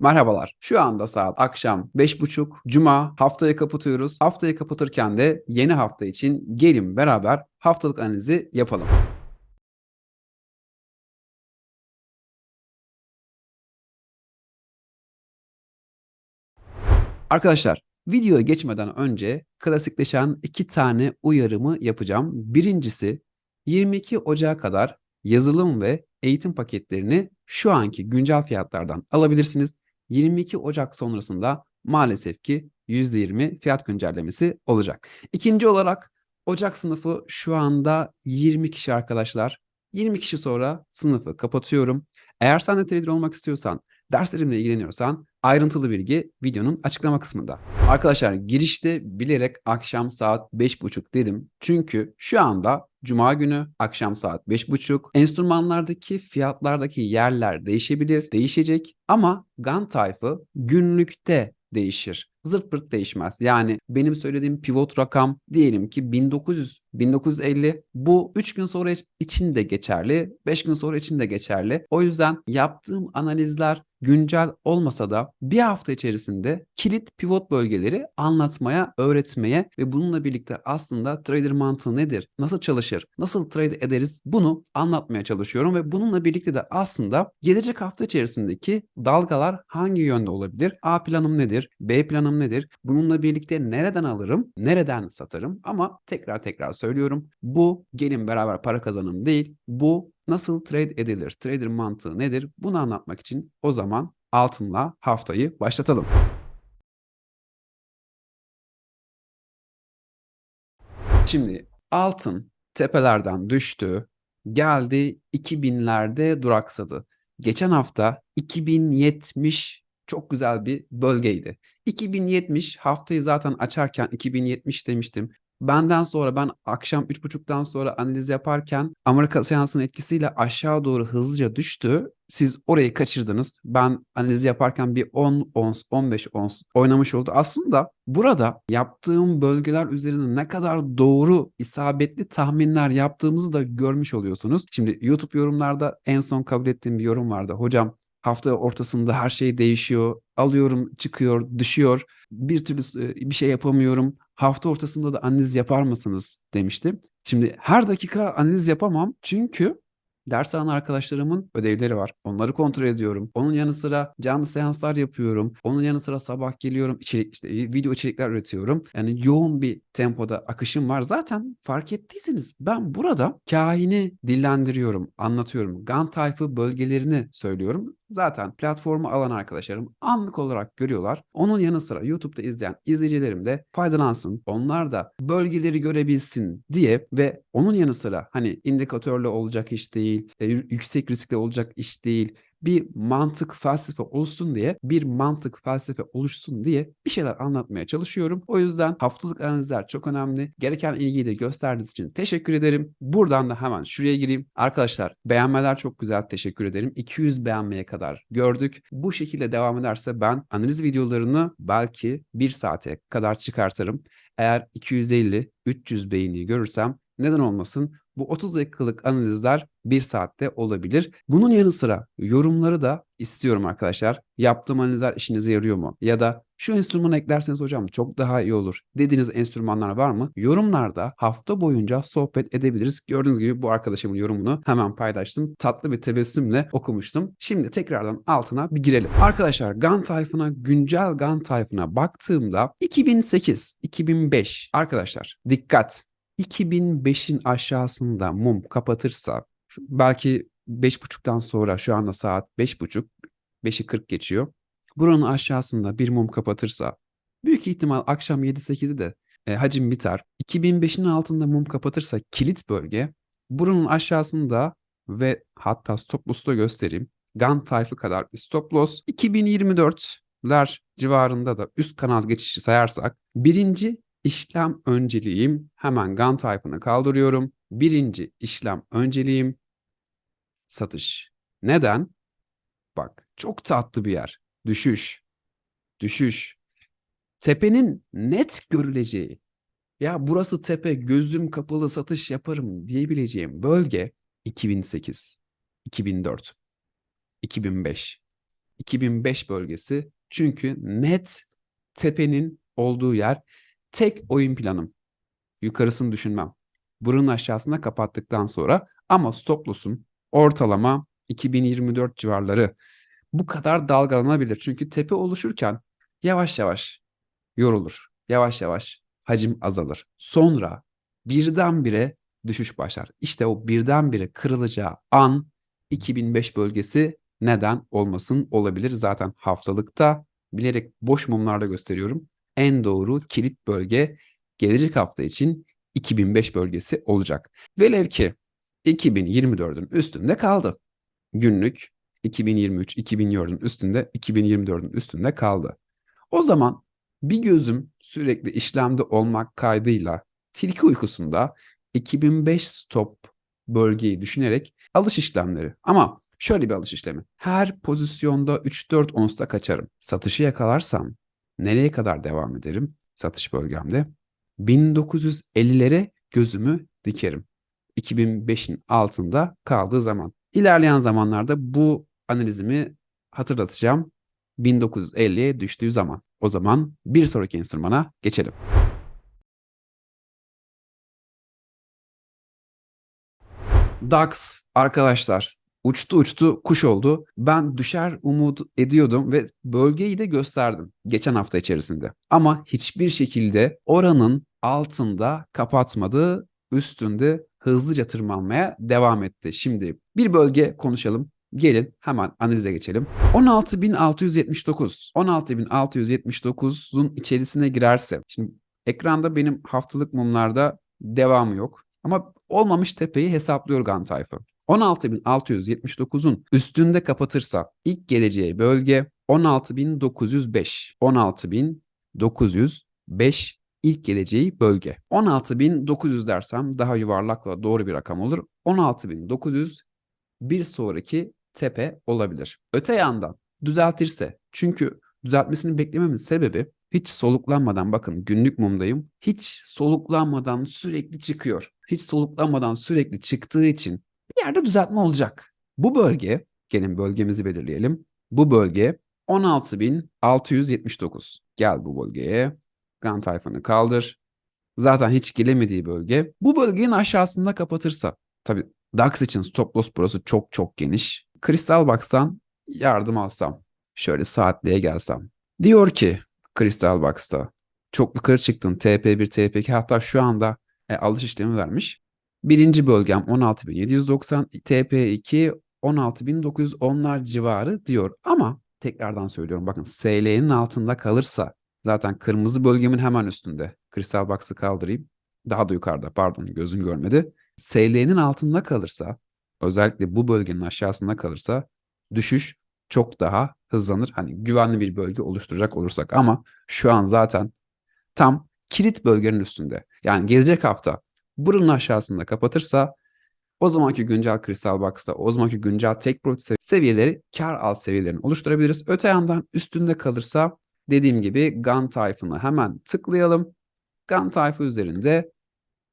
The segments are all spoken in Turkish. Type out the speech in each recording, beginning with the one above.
Merhabalar. Şu anda saat akşam 5.30. Cuma haftayı kapatıyoruz. Haftayı kapatırken de yeni hafta için gelin beraber haftalık analizi yapalım. Arkadaşlar videoya geçmeden önce klasikleşen iki tane uyarımı yapacağım. Birincisi 22 Ocağı kadar yazılım ve eğitim paketlerini şu anki güncel fiyatlardan alabilirsiniz. 22 Ocak sonrasında maalesef ki %20 fiyat güncellemesi olacak. İkinci olarak Ocak sınıfı şu anda 20 kişi arkadaşlar. 20 kişi sonra sınıfı kapatıyorum. Eğer sen de trader olmak istiyorsan, derslerimle ilgileniyorsan ayrıntılı bilgi videonun açıklama kısmında. Arkadaşlar girişte bilerek akşam saat 5.30 dedim. Çünkü şu anda Cuma günü akşam saat 5.30 enstrümanlardaki fiyatlardaki yerler değişebilir, değişecek ama GAN tayfı günlükte değişir. Zırt pırt değişmez. Yani benim söylediğim pivot rakam diyelim ki 1900 1950 bu 3 gün sonra için de geçerli, 5 gün sonra için de geçerli. O yüzden yaptığım analizler güncel olmasa da bir hafta içerisinde kilit pivot bölgeleri anlatmaya, öğretmeye ve bununla birlikte aslında trader mantığı nedir, nasıl çalışır, nasıl trade ederiz bunu anlatmaya çalışıyorum ve bununla birlikte de aslında gelecek hafta içerisindeki dalgalar hangi yönde olabilir? A planım nedir? B planım nedir? Bununla birlikte nereden alırım? Nereden satarım? Ama tekrar tekrar söylüyorum. Bu gelin beraber para kazanım değil. Bu nasıl trade edilir? Trader mantığı nedir? Bunu anlatmak için o zaman altınla haftayı başlatalım. Şimdi altın tepelerden düştü, geldi 2000'lerde duraksadı. Geçen hafta 2070 çok güzel bir bölgeydi. 2070 haftayı zaten açarken 2070 demiştim. Benden sonra ben akşam 3.30'dan sonra analiz yaparken Amerika seansının etkisiyle aşağı doğru hızlıca düştü. Siz orayı kaçırdınız. Ben analiz yaparken bir 10 ons, 15 ons oynamış oldu. Aslında burada yaptığım bölgeler üzerinde ne kadar doğru, isabetli tahminler yaptığımızı da görmüş oluyorsunuz. Şimdi YouTube yorumlarda en son kabul ettiğim bir yorum vardı. Hocam hafta ortasında her şey değişiyor. Alıyorum, çıkıyor, düşüyor. Bir türlü bir şey yapamıyorum. Hafta ortasında da analiz yapar mısınız demiştim. Şimdi her dakika analiz yapamam çünkü Ders alan arkadaşlarımın ödevleri var. Onları kontrol ediyorum. Onun yanı sıra canlı seanslar yapıyorum. Onun yanı sıra sabah geliyorum içerik işte video içerikler üretiyorum. Yani yoğun bir tempoda akışım var. Zaten fark ettiyseniz ben burada kahini dillendiriyorum, anlatıyorum. GAN tayfı bölgelerini söylüyorum. Zaten platformu alan arkadaşlarım anlık olarak görüyorlar. Onun yanı sıra YouTube'da izleyen izleyicilerim de faydalansın. Onlar da bölgeleri görebilsin diye ve onun yanı sıra hani indikatörle olacak iş değil, e, yüksek riskle olacak iş değil bir mantık felsefe olsun diye, bir mantık felsefe oluşsun diye bir şeyler anlatmaya çalışıyorum. O yüzden haftalık analizler çok önemli. Gereken ilgiyi de gösterdiğiniz için teşekkür ederim. Buradan da hemen şuraya gireyim. Arkadaşlar beğenmeler çok güzel. Teşekkür ederim. 200 beğenmeye kadar gördük. Bu şekilde devam ederse ben analiz videolarını belki bir saate kadar çıkartırım. Eğer 250-300 beğeni görürsem neden olmasın? Bu 30 dakikalık analizler 1 saatte olabilir. Bunun yanı sıra yorumları da istiyorum arkadaşlar. Yaptığım analizler işinize yarıyor mu? Ya da şu enstrümanı eklerseniz hocam çok daha iyi olur dediğiniz enstrümanlar var mı? Yorumlarda hafta boyunca sohbet edebiliriz. Gördüğünüz gibi bu arkadaşımın yorumunu hemen paylaştım. Tatlı bir tebessümle okumuştum. Şimdi tekrardan altına bir girelim. Arkadaşlar GAN tayfına, güncel GAN tayfına baktığımda 2008-2005 arkadaşlar dikkat 2005'in aşağısında mum kapatırsa belki 5.30'dan sonra şu anda saat 5.30 5'i 40 geçiyor. Buranın aşağısında bir mum kapatırsa büyük ihtimal akşam 7-8'i de e, hacim biter. 2005'in altında mum kapatırsa kilit bölge buranın aşağısında ve hatta stop loss'u da göstereyim. Gun tayfı kadar bir stop loss. 2024'ler civarında da üst kanal geçişi sayarsak birinci işlem önceliğim hemen GAN type'ını kaldırıyorum. Birinci işlem önceliğim satış. Neden? Bak çok tatlı bir yer. Düşüş. Düşüş. Tepenin net görüleceği. Ya burası tepe gözüm kapalı satış yaparım diyebileceğim bölge 2008, 2004, 2005. 2005 bölgesi. Çünkü net tepenin olduğu yer tek oyun planım. Yukarısını düşünmem. Burun aşağısına kapattıktan sonra ama stop loss'um ortalama 2024 civarları bu kadar dalgalanabilir. Çünkü tepe oluşurken yavaş yavaş yorulur. Yavaş yavaş hacim azalır. Sonra birdenbire düşüş başlar. İşte o birdenbire kırılacağı an 2005 bölgesi neden olmasın olabilir. Zaten haftalıkta bilerek boş mumlarda gösteriyorum. En doğru kilit bölge gelecek hafta için 2005 bölgesi olacak. Velev ki 2024'ün üstünde kaldı. Günlük 2023 2024'ün üstünde 2024'ün üstünde kaldı. O zaman bir gözüm sürekli işlemde olmak kaydıyla tilki uykusunda 2005 stop bölgeyi düşünerek alış işlemleri. Ama şöyle bir alış işlemi. Her pozisyonda 3-4 onsta kaçarım. Satışı yakalarsam nereye kadar devam ederim satış bölgemde? 1950'lere gözümü dikerim. 2005'in altında kaldığı zaman. İlerleyen zamanlarda bu analizimi hatırlatacağım. 1950'ye düştüğü zaman. O zaman bir sonraki enstrümana geçelim. DAX arkadaşlar uçtu uçtu kuş oldu. Ben düşer umut ediyordum ve bölgeyi de gösterdim geçen hafta içerisinde. Ama hiçbir şekilde oranın altında kapatmadı, üstünde hızlıca tırmanmaya devam etti. Şimdi bir bölge konuşalım. Gelin hemen analize geçelim. 16.679. 16.679'un içerisine girerse. Şimdi ekranda benim haftalık mumlarda devamı yok. Ama olmamış tepeyi hesaplıyor GAN tayfı. 16.679'un üstünde kapatırsa ilk geleceği bölge 16.905. 16.905 ilk geleceği bölge. 16.900 dersem daha yuvarlak ve doğru bir rakam olur. 16.900 bir sonraki tepe olabilir. Öte yandan düzeltirse çünkü düzeltmesini beklememin sebebi hiç soluklanmadan bakın günlük mumdayım. Hiç soluklanmadan sürekli çıkıyor. Hiç soluklanmadan sürekli çıktığı için bir yerde düzeltme olacak. Bu bölge, gelin bölgemizi belirleyelim. Bu bölge 16.679. Gel bu bölgeye. Gan tayfanı kaldır. Zaten hiç gelemediği bölge. Bu bölgenin aşağısında kapatırsa. Tabi DAX için stop loss burası çok çok geniş. Kristal baksan yardım alsam. Şöyle saatliğe gelsem. Diyor ki Crystal Box'ta çok yukarı çıktın TP1, TP2 hatta şu anda e, alış işlemi vermiş. Birinci bölgem 16.790, TP2 16.910'lar civarı diyor. Ama tekrardan söylüyorum bakın SL'nin altında kalırsa zaten kırmızı bölgemin hemen üstünde. Crystal Box'ı kaldırayım. Daha da yukarıda pardon gözüm görmedi. SL'nin altında kalırsa özellikle bu bölgenin aşağısında kalırsa düşüş çok daha hızlanır. Hani güvenli bir bölge oluşturacak olursak ama şu an zaten tam kilit bölgenin üstünde. Yani gelecek hafta buranın aşağısında kapatırsa o zamanki güncel Crystal Box'ta, o zamanki güncel Take Profit seviyeleri kar al seviyelerini oluşturabiliriz. Öte yandan üstünde kalırsa dediğim gibi GAN tayfını hemen tıklayalım. GAN tayfı üzerinde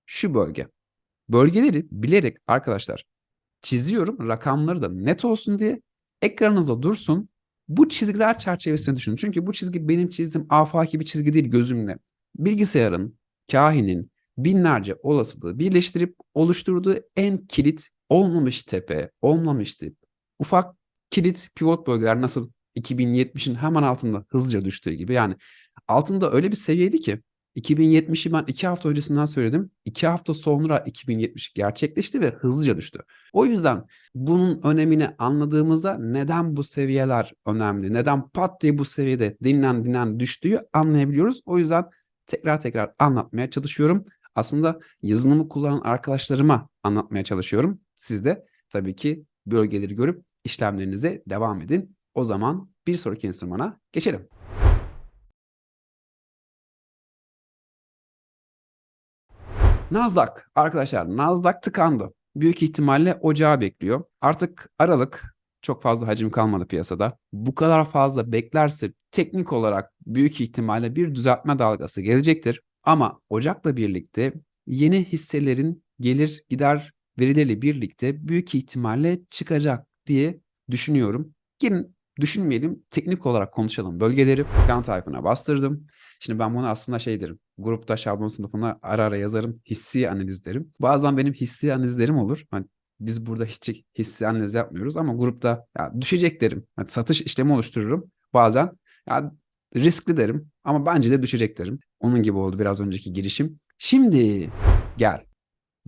şu bölge. Bölgeleri bilerek arkadaşlar çiziyorum rakamları da net olsun diye ekranınızda dursun. Bu çizgiler çerçevesinde düşünün. Çünkü bu çizgi benim çizdiğim afaki bir çizgi değil gözümle. Bilgisayarın, kahinin binlerce olasılığı birleştirip oluşturduğu en kilit olmamış tepe, olmamış tip. Ufak kilit pivot bölgeler nasıl 2070'in hemen altında hızlıca düştüğü gibi. Yani altında öyle bir seviyeydi ki 2070'i ben iki hafta öncesinden söyledim. İki hafta sonra 2070 gerçekleşti ve hızlıca düştü. O yüzden bunun önemini anladığımızda neden bu seviyeler önemli, neden pat diye bu seviyede dinlen dinlen düştüğü anlayabiliyoruz. O yüzden tekrar tekrar anlatmaya çalışıyorum. Aslında yazılımı kullanan arkadaşlarıma anlatmaya çalışıyorum. Siz de tabii ki bölgeleri görüp işlemlerinize devam edin. O zaman bir sonraki enstrümana geçelim. Nasdaq arkadaşlar Nasdaq tıkandı. Büyük ihtimalle ocağı bekliyor. Artık Aralık çok fazla hacim kalmadı piyasada. Bu kadar fazla beklerse teknik olarak büyük ihtimalle bir düzeltme dalgası gelecektir. Ama Ocak'la birlikte yeni hisselerin gelir gider verileriyle birlikte büyük ihtimalle çıkacak diye düşünüyorum. Gelin düşünmeyelim. Teknik olarak konuşalım bölgeleri. Gun type'ına bastırdım. Şimdi ben bunu aslında şey derim. Grupta şablon sınıfına ara ara yazarım. Hissi analiz derim. Bazen benim hissi analizlerim olur. Hani biz burada hiç hissi analiz yapmıyoruz ama grupta ya düşecek derim. Yani satış işlemi oluştururum. Bazen ya riskli derim ama bence de düşecek derim. Onun gibi oldu biraz önceki girişim. Şimdi gel.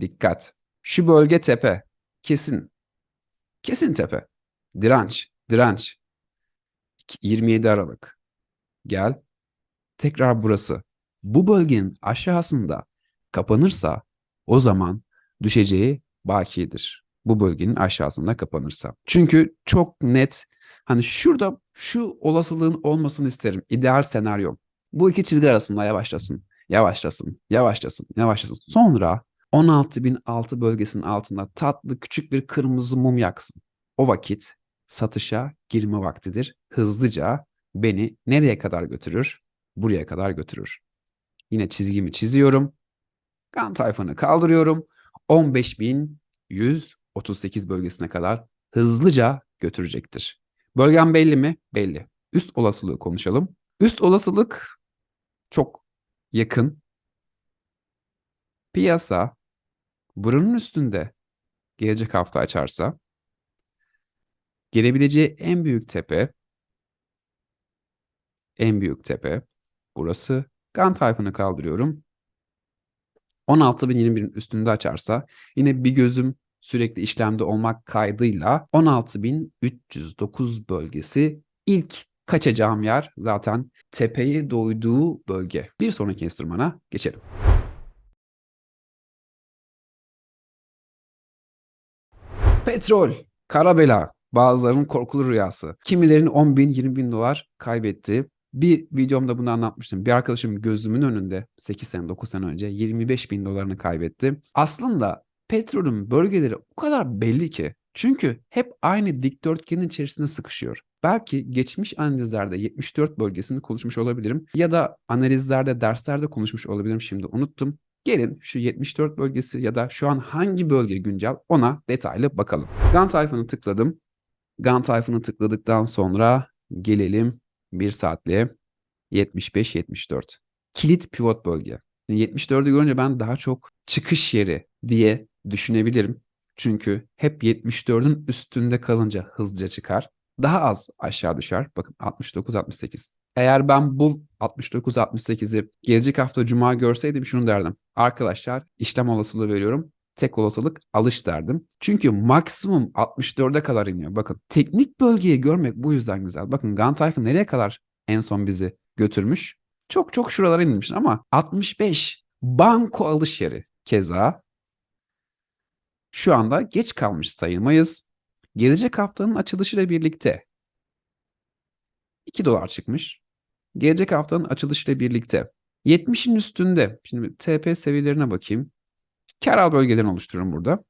Dikkat. Şu bölge tepe. Kesin. Kesin tepe. Direnç. Direnç. 27 Aralık. Gel. Tekrar burası. Bu bölgenin aşağısında kapanırsa o zaman düşeceği bakidir. Bu bölgenin aşağısında kapanırsa. Çünkü çok net hani şurada şu olasılığın olmasını isterim. İdeal senaryo. Bu iki çizgi arasında yavaşlasın. Yavaşlasın. Yavaşlasın. Yavaşlasın. Sonra 16.006 bölgesinin altında tatlı küçük bir kırmızı mum yaksın. O vakit satışa girme vaktidir. Hızlıca beni nereye kadar götürür? Buraya kadar götürür. Yine çizgimi çiziyorum. Kan tayfanı kaldırıyorum. 15.138 bölgesine kadar hızlıca götürecektir. Bölgem belli mi? Belli. Üst olasılığı konuşalım. Üst olasılık çok yakın. Piyasa buranın üstünde gelecek hafta açarsa gelebileceği en büyük tepe en büyük tepe burası. Gun type'ını kaldırıyorum. 16.021'in üstünde açarsa yine bir gözüm sürekli işlemde olmak kaydıyla 16.309 bölgesi ilk kaçacağım yer zaten tepeyi doyduğu bölge. Bir sonraki enstrümana geçelim. Petrol, kara bela, bazılarının korkulu rüyası. Kimilerin 10 bin, 20 bin dolar kaybetti. Bir videomda bunu anlatmıştım. Bir arkadaşım gözümün önünde 8 sene 9 sene önce 25 bin dolarını kaybetti. Aslında petrolün bölgeleri o kadar belli ki. Çünkü hep aynı dikdörtgenin içerisinde sıkışıyor. Belki geçmiş analizlerde 74 bölgesini konuşmuş olabilirim ya da analizlerde derslerde konuşmuş olabilirim şimdi unuttum. Gelin şu 74 bölgesi ya da şu an hangi bölge güncel ona detaylı bakalım. Gun Typhoon'u tıkladım. Gun Typhoon'u tıkladıktan sonra gelelim 1 saatliğe 75-74. Kilit pivot bölge. 74'ü görünce ben daha çok çıkış yeri diye düşünebilirim. Çünkü hep 74'ün üstünde kalınca hızlıca çıkar. Daha az aşağı düşer. Bakın 69-68. Eğer ben bu 69-68'i gelecek hafta cuma görseydim şunu derdim. Arkadaşlar işlem olasılığı veriyorum. Tek olasılık alış derdim. Çünkü maksimum 64'e kadar iniyor. Bakın teknik bölgeyi görmek bu yüzden güzel. Bakın Gun Typhoon nereye kadar en son bizi götürmüş? Çok çok şuralara inmiş ama 65 banko alış yeri keza şu anda geç kalmış sayılmayız. Gelecek haftanın açılışıyla birlikte 2 dolar çıkmış. Gelecek haftanın açılışıyla birlikte 70'in üstünde. Şimdi TP seviyelerine bakayım. Kar al bölgelerini oluştururum burada.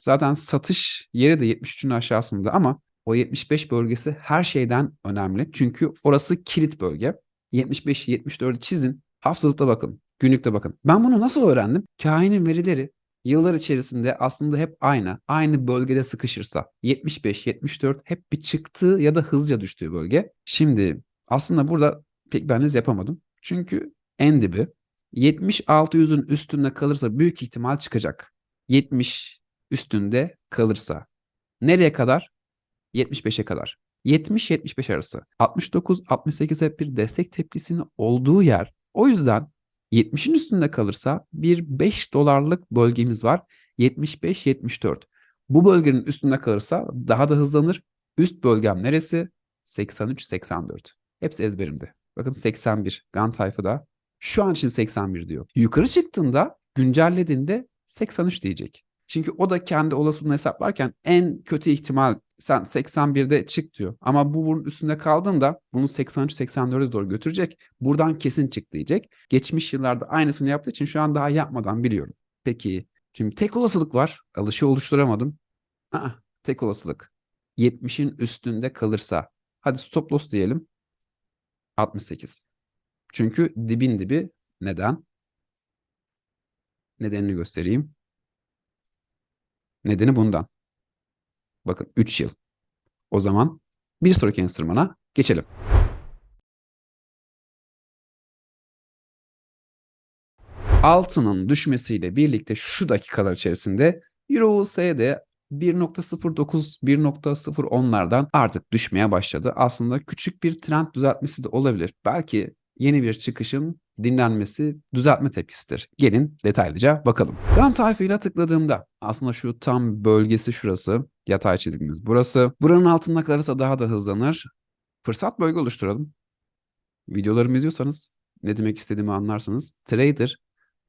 Zaten satış yeri de 73'ün aşağısında ama o 75 bölgesi her şeyden önemli. Çünkü orası kilit bölge. 75-74'ü çizin. Haftalıkta bakın. Günlükte bakın. Ben bunu nasıl öğrendim? Kainin verileri yıllar içerisinde aslında hep aynı. Aynı bölgede sıkışırsa 75-74 hep bir çıktığı ya da hızlıca düştüğü bölge. Şimdi aslında burada pek analiz yapamadım. Çünkü en dibi 70-600'ün üstünde kalırsa büyük ihtimal çıkacak. 70 üstünde kalırsa. Nereye kadar? 75'e kadar. 70-75 arası. 69-68 hep bir destek tepkisinin olduğu yer. O yüzden 70'in üstünde kalırsa bir 5 dolarlık bölgemiz var. 75-74. Bu bölgenin üstünde kalırsa daha da hızlanır. Üst bölgem neresi? 83-84. Hepsi ezberimde. Bakın 81. Gun Typho'da. Şu an için 81 diyor. Yukarı çıktığında güncellediğinde 83 diyecek. Çünkü o da kendi olasılığını hesaplarken en kötü ihtimal sen 81'de çık diyor. Ama bu bunun üstünde kaldığında bunu 83-84'e doğru götürecek. Buradan kesin çık diyecek. Geçmiş yıllarda aynısını yaptığı için şu an daha yapmadan biliyorum. Peki şimdi tek olasılık var. Alışı oluşturamadım. Aa, tek olasılık. 70'in üstünde kalırsa. Hadi stop loss diyelim. 68. Çünkü dibin dibi neden? Nedenini göstereyim. Nedeni bundan. Bakın 3 yıl. O zaman bir sonraki enstrümana geçelim. Altının düşmesiyle birlikte şu dakikalar içerisinde Euro USD 1.09 1.010'lardan artık düşmeye başladı. Aslında küçük bir trend düzeltmesi de olabilir. Belki yeni bir çıkışın dinlenmesi düzeltme tepkisidir. Gelin detaylıca bakalım. Gan tayfıyla tıkladığımda aslında şu tam bölgesi şurası. Yatay çizgimiz burası. Buranın altında kalırsa daha da hızlanır. Fırsat bölge oluşturalım. Videolarımı izliyorsanız ne demek istediğimi anlarsınız. Trader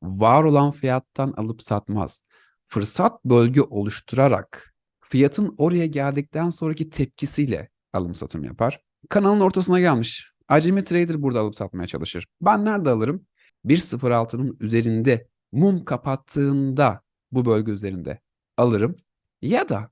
var olan fiyattan alıp satmaz. Fırsat bölge oluşturarak fiyatın oraya geldikten sonraki tepkisiyle alım satım yapar. Kanalın ortasına gelmiş. Acemi trader burada alıp satmaya çalışır. Ben nerede alırım? 1.06'nın üzerinde mum kapattığında bu bölge üzerinde alırım. Ya da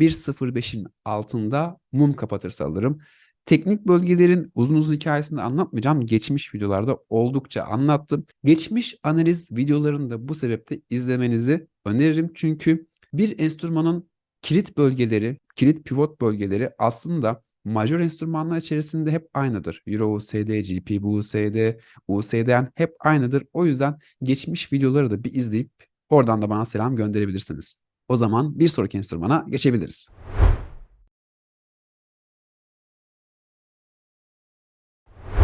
1.05'in altında mum kapatırsa alırım. Teknik bölgelerin uzun uzun hikayesini anlatmayacağım. Geçmiş videolarda oldukça anlattım. Geçmiş analiz videolarını da bu sebeple izlemenizi öneririm. Çünkü bir enstrümanın kilit bölgeleri, kilit pivot bölgeleri aslında majör enstrümanlar içerisinde hep aynıdır. Euro USD, GP USD, USDN hep aynıdır. O yüzden geçmiş videoları da bir izleyip oradan da bana selam gönderebilirsiniz. O zaman bir sonraki enstrümana geçebiliriz.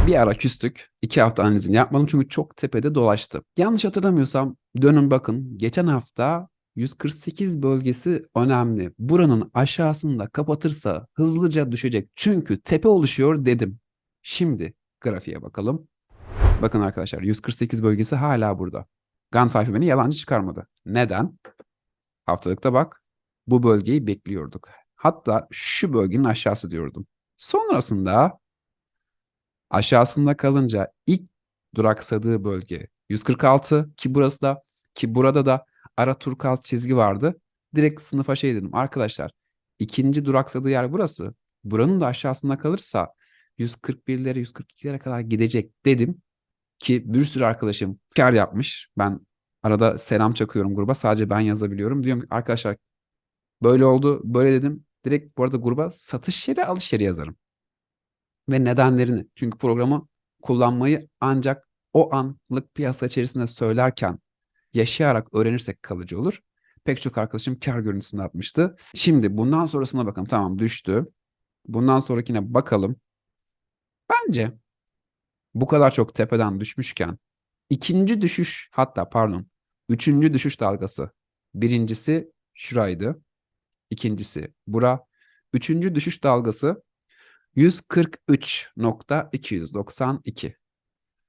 Bir ara küstük. İki hafta analizini yapmadım çünkü çok tepede dolaştı. Yanlış hatırlamıyorsam dönün bakın. Geçen hafta 148 bölgesi önemli. Buranın aşağısında kapatırsa hızlıca düşecek. Çünkü tepe oluşuyor dedim. Şimdi grafiğe bakalım. Bakın arkadaşlar 148 bölgesi hala burada. Gan tayfı beni yalancı çıkarmadı. Neden? Haftalıkta bak. Bu bölgeyi bekliyorduk. Hatta şu bölgenin aşağısı diyordum. Sonrasında aşağısında kalınca ilk duraksadığı bölge 146 ki burası da ki burada da ara turkuaz çizgi vardı. Direkt sınıfa şey dedim. Arkadaşlar ikinci duraksadığı yer burası. Buranın da aşağısında kalırsa 141'lere 142'lere kadar gidecek dedim. Ki bir sürü arkadaşım kar yapmış. Ben arada selam çakıyorum gruba. Sadece ben yazabiliyorum. Diyorum ki arkadaşlar böyle oldu böyle dedim. Direkt bu arada gruba satış yeri alış yeri yazarım. Ve nedenlerini. Çünkü programı kullanmayı ancak o anlık piyasa içerisinde söylerken yaşayarak öğrenirsek kalıcı olur. Pek çok arkadaşım kar görüntüsünü atmıştı. Şimdi bundan sonrasına bakalım. Tamam düştü. Bundan sonrakine bakalım. Bence bu kadar çok tepeden düşmüşken ikinci düşüş hatta pardon üçüncü düşüş dalgası. Birincisi şuraydı. İkincisi bura. Üçüncü düşüş dalgası 143.292.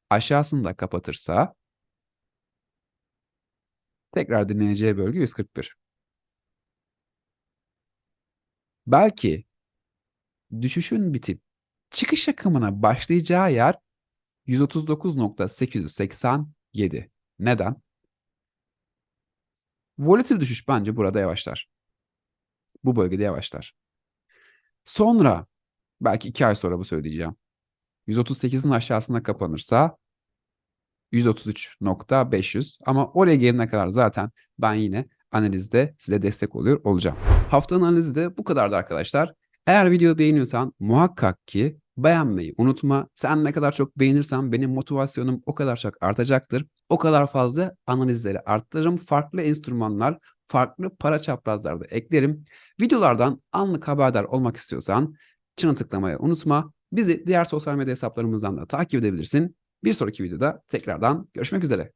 Aşağısında kapatırsa tekrar dinleneceği bölge 141. Belki düşüşün bitip çıkış akımına başlayacağı yer 139.887. Neden? Volatil düşüş bence burada yavaşlar. Bu bölgede yavaşlar. Sonra belki iki ay sonra bu söyleyeceğim. 138'in aşağısına kapanırsa 133.500 ama oraya gelene kadar zaten ben yine analizde size destek oluyor olacağım. Haftanın analizi de bu kadardı arkadaşlar. Eğer video beğeniyorsan muhakkak ki beğenmeyi unutma. Sen ne kadar çok beğenirsen benim motivasyonum o kadar çok artacaktır. O kadar fazla analizleri arttırırım. Farklı enstrümanlar, farklı para çaprazlarda eklerim. Videolardan anlık haberdar olmak istiyorsan çanı tıklamayı unutma. Bizi diğer sosyal medya hesaplarımızdan da takip edebilirsin. Bir sonraki videoda tekrardan görüşmek üzere.